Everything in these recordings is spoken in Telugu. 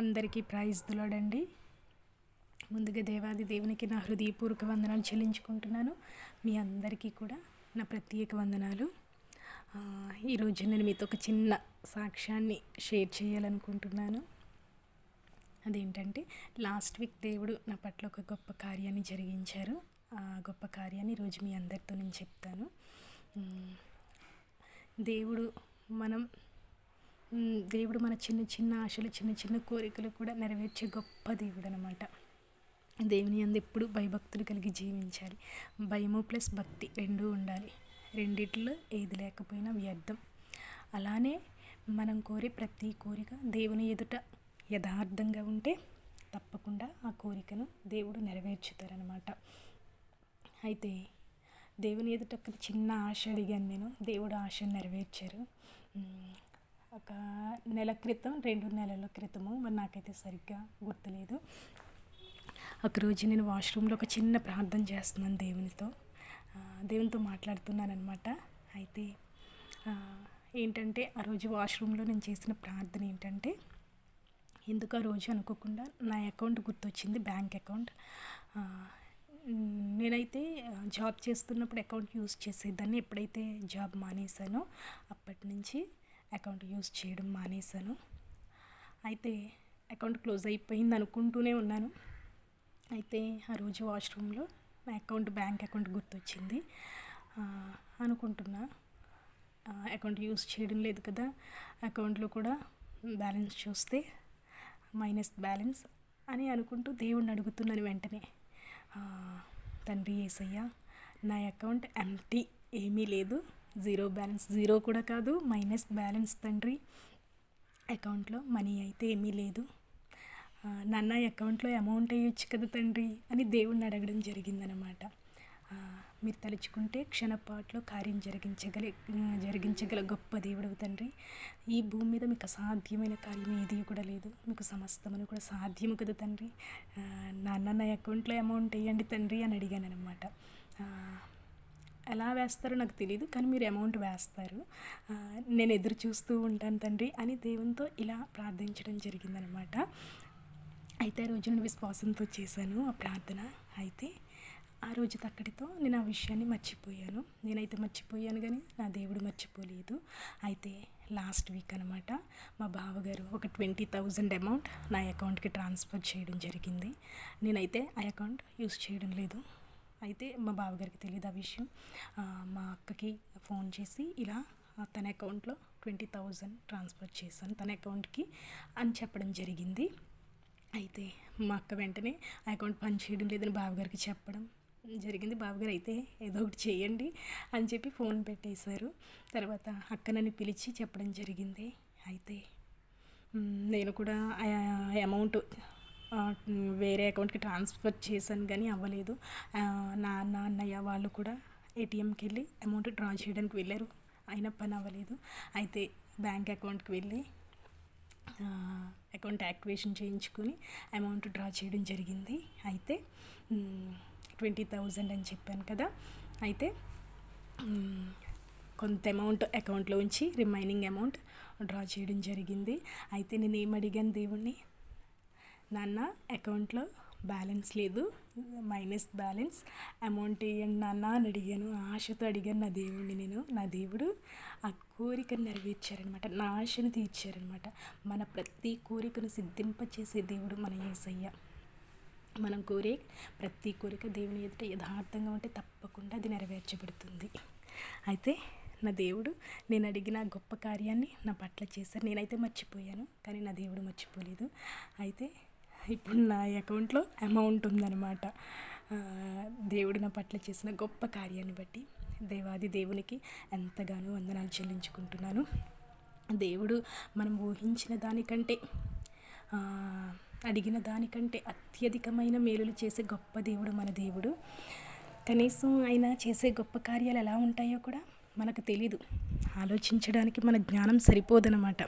అందరికీ ప్రైజ్ దులాడండి ముందుగా దేవాది దేవునికి నా హృదయపూర్వక వందనాలు చెల్లించుకుంటున్నాను. మీ అందరికీ కూడా నా ప్రత్యేక వందనాలు. ఈరోజు నేను మీతో ఒక చిన్న సాక్ష్యాన్ని షేర్ చేయాలనుకుంటున్నాను. అదేంటంటే లాస్ట్ వీక్ దేవుడు నా పట్ల ఒక గొప్ప కార్యాన్ని జరిగించారు. ఆ గొప్ప కార్యాన్ని ఈరోజు మీ అందరితో నేను చెప్తాను. దేవుడు మనం దేవుడు మన చిన్న చిన్న ఆశలు చిన్న చిన్న కోరికలు కూడా నెరవేర్చే గొప్ప దేవుడు అనమాట దేవుని అందు ఎప్పుడు భయభక్తులు కలిగి జీవించాలి. భయము ప్లస్ భక్తి రెండూ ఉండాలి. రెండిట్లో ఏది లేకపోయినా వ్యర్థం. అలానే మనం కోరే ప్రతి కోరిక దేవుని ఎదుట యథార్థంగా ఉంటే తప్పకుండా ఆ కోరికను దేవుడు నెరవేర్చుతారనమాట. అయితే దేవుని ఎదుట ఒక చిన్న ఆశ అడిగాను నేను. దేవుడు ఆశను నెరవేర్చారు. ఒక నెల క్రితం రెండు నెలల క్రితము మరి నాకైతే సరిగ్గా గుర్తులేదు. ఒకరోజు నేను వాష్రూమ్లో ఒక చిన్న ప్రార్థన చేస్తున్నాను దేవునితో. దేవునితో మాట్లాడుతున్నాను అనమాట అయితే ఏంటంటే ఆ రోజు వాష్రూమ్లో నేను చేసిన ప్రార్థన ఏంటంటే ఎందుకు ఆ రోజు అనుకోకుండా నా అకౌంట్ గుర్తొచ్చింది బ్యాంక్ అకౌంట్. నేనైతే జాబ్ చేస్తున్నప్పుడు అకౌంట్ యూస్ చేసేదాన్ని ఎప్పుడైతే జాబ్ మానేశానో అప్పటి నుంచి అకౌంట్ యూస్ చేయడం మానేశాను. అయితే అకౌంట్ క్లోజ్ అయిపోయింది అనుకుంటూనే ఉన్నాను. అయితే ఆ రోజు వాష్రూమ్లో నా అకౌంట్ బ్యాంక్ అకౌంట్ గుర్తొచ్చింది. అనుకుంటున్నా. అకౌంట్ యూస్ చేయడం లేదు కదా. అకౌంట్లో కూడా బ్యాలెన్స్ చూస్తే మైనస్ బ్యాలెన్స్ అని అనుకుంటూ దేవుణ్ణి అడుగుతున్నాను వెంటనే. తండ్రి ఏసయ్య నా అకౌంట్ ఎంటీ ఏమీ లేదు. Zero balance. జీరో కూడా కాదు మైనస్ బ్యాలెన్స్ తండ్రి అకౌంట్లో మనీ అయితే ఏమీ లేదు. ఆ, నాన్న అకౌంట్లో అమౌంట్ వేయొచ్చు కదా తండ్రి అని దేవుణ్ణి అడగడం జరిగిందనమాట మీరు తలుచుకుంటే క్షణపాట్లో కార్యం జరిగించగల జరిగించగల గొప్ప దేవుడు తండ్రి. ఈ భూమి మీద మీకు అసాధ్యమైన కార్యం ఏది కూడా లేదు. మీకు సమస్తమని కూడా సాధ్యము కదా తండ్రి. నాన్న నా అకౌంట్లో అమౌంట్ వేయండి తండ్రి అని అడిగాను అనమాట ఎలా వేస్తారో నాకు తెలియదు కానీ మీరు అమౌంట్ వేస్తారు. నేను ఎదురు చూస్తూ ఉంటాను తండ్రి అని దేవునితో ఇలా ప్రార్థించడం జరిగిందనమాట. అయితే ఆ రోజు నేను విశ్వాసంతో చేశాను ఆ ప్రార్థన. అయితే ఆ రోజు తక్కడితో నేను ఆ విషయాన్ని మర్చిపోయాను. నేనైతే మర్చిపోయాను కానీ నా దేవుడు మర్చిపోలేదు. అయితే లాస్ట్ వీక్ అనమాట మా బావగారు ఒక ట్వంటీ థౌజండ్ అమౌంట్ నా అకౌంట్కి ట్రాన్స్ఫర్ చేయడం జరిగింది. నేనైతే ఆ అకౌంట్ యూస్ చేయడం లేదు. అయితే మా బావగారికి తెలియదు ఆ విషయం. మా అక్కకి ఫోన్ చేసి ఇలా తన అకౌంట్లో ట్వంటీ థౌజండ్ ట్రాన్స్ఫర్ చేశాను తన అకౌంట్కి అని చెప్పడం జరిగింది. అయితే మా అక్క వెంటనే ఆ అకౌంట్ పనిచేయడం లేదని బావగారికి చెప్పడం జరిగింది. బావగారు అయితే ఏదో ఒకటి చేయండి అని చెప్పి ఫోన్ పెట్టేశారు. తర్వాత అక్క నన్ను పిలిచి చెప్పడం జరిగింది. అయితే నేను కూడా అమౌంట్ వేరే అకౌంట్కి ట్రాన్స్ఫర్ చేశాను కానీ అవ్వలేదు. నా అన్నయ్య వాళ్ళు కూడా ఏటీఎంకి వెళ్ళి అమౌంట్ డ్రా చేయడానికి వెళ్ళారు. అయినా పని అవ్వలేదు. అయితే బ్యాంక్ అకౌంట్కి వెళ్ళి అకౌంట్ యాక్టివేషన్ చేయించుకొని అమౌంట్ డ్రా చేయడం జరిగింది. అయితే ట్వంటీ థౌజండ్ అని చెప్పాను కదా! అయితే కొంత అమౌంట్ అకౌంట్లో ఉంచి రిమైనింగ్ అమౌంట్ డ్రా చేయడం జరిగింది. అయితే నేను ఏం అడిగాను దేవుణ్ణి? నాన్న అకౌంట్లో బ్యాలెన్స్ లేదు. Minus balance. అమౌంట్ వేయండి నాన్న అని అడిగాను. ఆశతో అడిగాను నా దేవుడిని నేను నా దేవుడు. ఆ కోరికను నెరవేర్చారనమాట నా ఆశను తీర్చారనమాట మన ప్రతి కోరికను సిద్ధింపచేసే దేవుడు మన యేసయ్య మనం కోరే ప్రతి కోరిక దేవుని ఎదుట యథార్థంగా ఉంటే తప్పకుండా అది నెరవేర్చబడుతుంది. అయితే నా దేవుడు నేను అడిగిన గొప్ప కార్యాన్ని నా పట్ల చేశారు. నేనైతే మర్చిపోయాను కానీ నా దేవుడు మర్చిపోలేదు. అయితే ఇప్పుడు నా అకౌంట్లో అమౌంట్ ఉందన్నమాట. దేవుడు నా పట్ల చేసిన గొప్ప కార్యాన్ని బట్టి దేవాది దేవునికి ఎంతగానో వందనాలు చెల్లించుకుంటున్నాను. దేవుడు మనం ఊహించిన దానికంటే అడిగిన దానికంటే అత్యధికమైన మేలులు చేసే గొప్ప దేవుడు మన దేవుడు. కనీసం ఆయన చేసే గొప్ప కార్యాలు ఎలా ఉంటాయో కూడా మనకు తెలీదు. ఆలోచించడానికి మన జ్ఞానం సరిపోదనమాట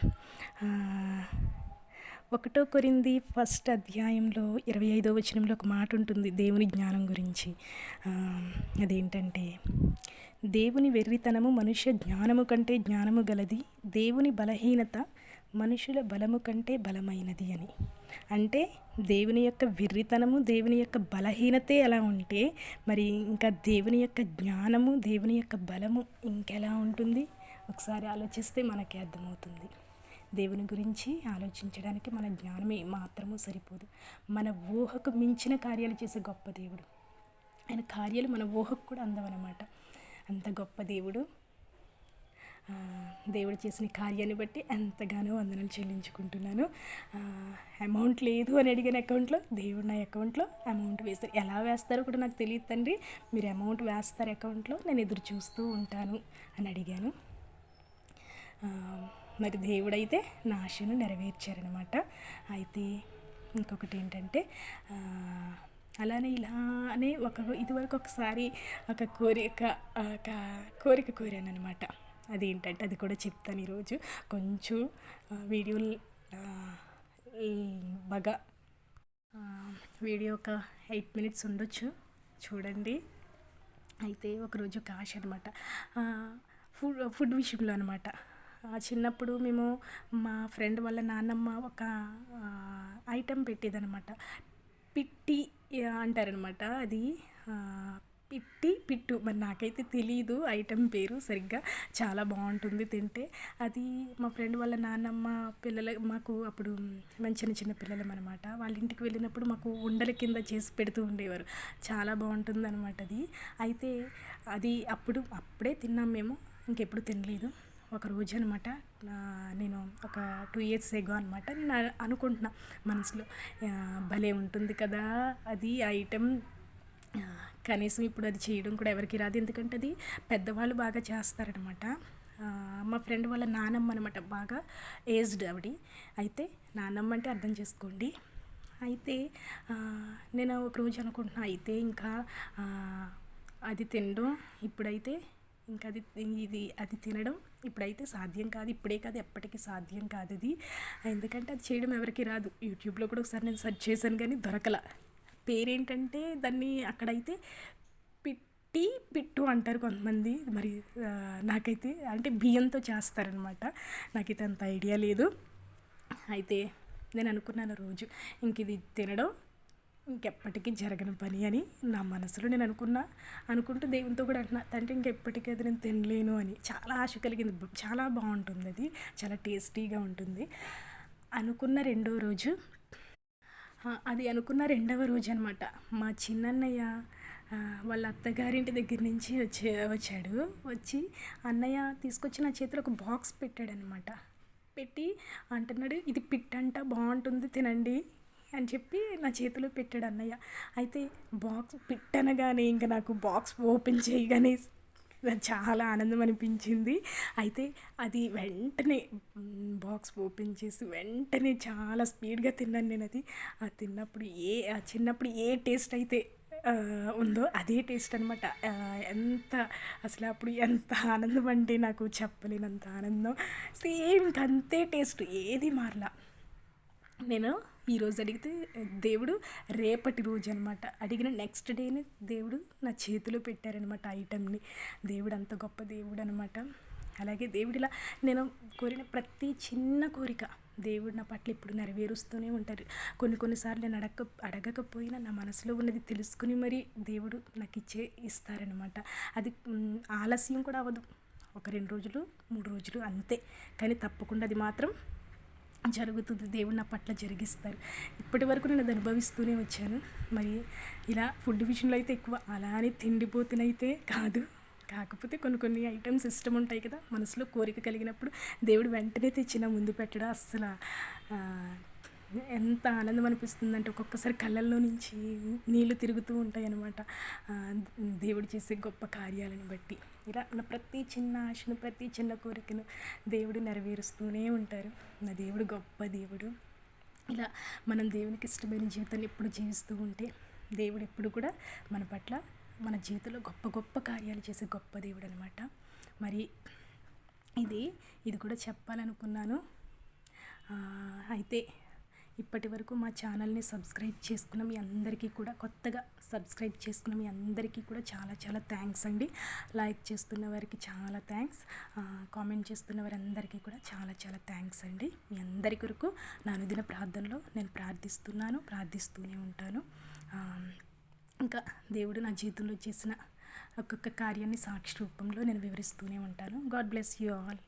ఒకటో కొరింది ఫస్ట్ అధ్యాయంలో ఇరవై ఐదో వచనంలో ఒక మాట ఉంటుంది దేవుని జ్ఞానం గురించి. అదేంటంటే దేవుని వెర్రితనము మనుష్య జ్ఞానము కంటే జ్ఞానము గలది దేవుని బలహీనత మనుషుల బలము కంటే బలమైనది అని. అంటే దేవుని యొక్క వెర్రితనము దేవుని యొక్క బలహీనతే ఎలా ఉంటే మరి ఇంకా దేవుని యొక్క జ్ఞానము దేవుని యొక్క బలము ఇంకెలా ఉంటుంది? ఒకసారి ఆలోచిస్తే మనకి అర్థమవుతుంది. దేవుని గురించి ఆలోచించడానికి మన జ్ఞానమే మాత్రము సరిపోదు. మన ఊహకు మించిన కార్యాలు చేసే గొప్ప దేవుడు. ఆయన కార్యాలు మన ఊహకు కూడా అందవన్నమాట. అంత గొప్ప దేవుడు దేవుడు చేసిన కార్యాన్ని బట్టి ఎంతగానో వందనలు చెల్లించుకుంటున్నాను. అమౌంట్ లేదు అని అడిగిన అకౌంట్లో దేవుడు నా అకౌంట్లో అమౌంట్ వేస్తారు. ఎలా వేస్తారో కూడా నాకు తెలియదు తండ్రి. మీరు అమౌంట్ వేస్తారు అకౌంట్లో నేను ఎదురు చూస్తూ ఉంటాను అని అడిగాను. మరి దేవుడైతే నా ఆశను నెరవేర్చారనమాట అయితే ఇంకొకటి ఏంటంటే అలానే ఇలానే ఒక ఇదివరకు ఒకసారి ఒక కోరిక ఒక కోరిక కోరాను అనమాట అదేంటంటే అది కూడా చెప్తాను ఈరోజు. కొంచెం వీడియో బాగా వీడియో ఒక ఎయిట్ మినిట్స్ ఉండొచ్చు. చూడండి. అయితే ఒకరోజు ఒక ఆశ అనమాట ఫుడ్ ఫుడ్ విషయంలో అనమాట చిన్నప్పుడు మేము మా ఫ్రెండ్ వాళ్ళ నాన్నమ్మ ఒక ఐటెం పెట్టేదనమాట పిట్టి అంటారనమాట అది పిట్టి పిట్టు. మరి నాకైతే తెలియదు ఐటెం పేరు సరిగ్గా. చాలా బాగుంటుంది తింటే. అది మా ఫ్రెండ్ వాళ్ళ నాన్నమ్మ పిల్లల మాకు అప్పుడు మేము చిన్న చిన్న పిల్లలం అనమాట వాళ్ళ ఇంటికి వెళ్ళినప్పుడు మాకు ఉండల కింద చేసి పెడుతూ ఉండేవారు. చాలా బాగుంటుంది అనమాట అది. అయితే అది అప్పుడు అప్పుడే తిన్నాం మేము. ఇంకెప్పుడు తినలేదు. ఒక రోజు అనమాట నేను ఒక టూ ఇయర్స్ ఎగో అనమాట నేను అనుకుంటున్నా మనసులో. భలే ఉంటుంది కదా అది ఐటెం కనీసం ఇప్పుడు అది చేయడం కూడా ఎవరికి రాదు. ఎందుకంటే అది పెద్దవాళ్ళు బాగా చేస్తారనమాట మా ఫ్రెండ్ వాళ్ళ నానమ్మ అనమాట బాగా ఏజ్డ్ ఆవిడ. అయితే నానమ్మ అంటే అర్థం చేసుకోండి. అయితే నేను ఒక రోజు అనుకుంటున్నా. అయితే ఇంకా అది తినడం. ఇప్పుడైతే ఇంకా అది ఇది అది తినడం ఇప్పుడైతే సాధ్యం కాదు ఇప్పుడే కాదు ఎప్పటికీ సాధ్యం కాదు అది ఎందుకంటే అది చేయడం ఎవరికి రాదు. యూట్యూబ్లో కూడా ఒకసారి నేను సెర్చ్ చేశాను కానీ దొరకల. పేరేంటంటే దాన్ని అక్కడైతే పిట్టి పిట్టు అంటారు కొంతమంది. మరి నాకైతే అంటే బియ్యంతో చేస్తారనమాట. నాకైతే అంత ఐడియా లేదు. అయితే నేను అనుకున్నాను రోజు ఇంక ఇది తినడం ఇంకెప్పటికీ జరగని పని అని నా మనసులో నేను అనుకున్నా. అనుకుంటూ దేవునితో కూడా అంటున్నా తండ్రి ఇంకెప్పటికీ అది నేను తినలేను అని. చాలా ఆశ కలిగింది. చాలా బాగుంటుంది అది. చాలా టేస్టీగా ఉంటుంది. అనుకున్న రెండో రోజు అది అనుకున్న రెండవ రోజు అనమాట మా చిన్నన్నయ్య వాళ్ళ అత్తగారింటి దగ్గర నుంచి వచ్చే వచ్చాడు. వచ్చి అన్నయ్య తీసుకొచ్చి నా చేతిలో ఒక బాక్స్ పెట్టాడనమాట పెట్టి అంటున్నాడు ఇది పిట్టంట బాగుంటుంది తినండి అని చెప్పి నా చేతిలో పెట్టాడు అన్నయ్య. అయితే బాక్స్ పెట్టనగానే ఇంకా నాకు బాక్స్ ఓపెన్ చేయగానే చాలా ఆనందం అనిపించింది. అయితే అది వెంటనే బాక్స్ ఓపెన్ చేసి వెంటనే చాలా స్పీడ్గా తిన్నాను నేను అది. ఆ తిన్నప్పుడు ఏ ఆ చిన్నప్పుడు ఏ టేస్ట్ అయితే ఉందో అదే టేస్ట్ అనమాట ఎంత అసలు అప్పుడు ఎంత ఆనందం అంటే నాకు చెప్పలేనంత ఆనందం. సేమ్ అంతే టేస్ట్ ఏది మారలా. నేను ఈరోజు అడిగితే దేవుడు రేపటి రోజు అనమాట అడిగిన నెక్స్ట్ డేనే దేవుడు నా చేతిలో పెట్టారనమాట ఐటమ్ని దేవుడు అంత గొప్ప దేవుడు అనమాట అలాగే దేవుడిలా నేను కోరిన ప్రతి చిన్న కోరిక దేవుడు నా పట్ల ఇప్పుడు నెరవేరుస్తూనే ఉంటారు. కొన్ని కొన్నిసార్లు నేను అడగ అడగకపోయినా నా మనసులో ఉన్నది తెలుసుకుని మరి దేవుడు నాకు ఇచ్చే ఇస్తారనమాట అది ఆలస్యం కూడా అవ్వదు. ఒక రెండు రోజులు మూడు రోజులు అంతే. కానీ తప్పకుండా అది మాత్రం జరుగుతుంది దేవుడు నా పట్ల జరిగిస్తారు. ఇప్పటి వరకు నేను అది అనుభవిస్తూనే వచ్చాను. మరి ఇలా ఫుడ్ విషయంలో అయితే ఎక్కువ అలానే తిండిపోతునైతే కాదు. కాకపోతే కొన్ని కొన్ని ఐటమ్స్ ఇష్టం ఉంటాయి కదా మనసులో కోరిక కలిగినప్పుడు దేవుడు వెంటనే తెచ్చిన ముందు పెట్టడం అస్సలు ఎంత ఆనందం అనిపిస్తుంది అంటే ఒక్కొక్కసారి కళ్ళల్లో నుంచి నీళ్ళు తిరుగుతూ ఉంటాయి అన్నమాట దేవుడు చేసే గొప్ప కార్యాలను బట్టి. ఇలా నా ప్రతి చిన్న ఆశను ప్రతి చిన్న కోరికను దేవుడు నెరవేరుస్తూనే ఉంటారు. నా దేవుడు గొప్ప దేవుడు. ఇలా మనం దేవునికి ఇష్టమైన జీవితాన్ని ఎప్పుడు జీవిస్తూ ఉంటే దేవుడు ఎప్పుడు కూడా మన పట్ల మన జీవితంలో గొప్ప గొప్ప కార్యాలు చేసే గొప్ప దేవుడు అనమాట మరి ఇది ఇది కూడా చెప్పాలనుకున్నాను. అయితే ఇప్పటి వరకు మా ఛానల్ని సబ్స్క్రైబ్ చేసుకున్న మీ అందరికీ కూడా కొత్తగా సబ్స్క్రైబ్ చేసుకున్న మీ అందరికీ కూడా చాలా చాలా థ్యాంక్స్ అండి. లైక్ చేస్తున్న వారికి చాలా థ్యాంక్స్. కామెంట్ చేస్తున్న వారందరికీ కూడా చాలా చాలా థ్యాంక్స్ అండి. మీ అందరి కొరకు నా అనుదిన ప్రార్థనలో నేను ప్రార్థిస్తున్నాను ప్రార్థిస్తూనే ఉంటాను. ఇంకా దేవుడు నా జీవితంలో చేసిన ఒక్కొక్క కార్యాన్ని సాక్షి రూపంలో నేను వివరిస్తూనే ఉంటాను. God bless you all.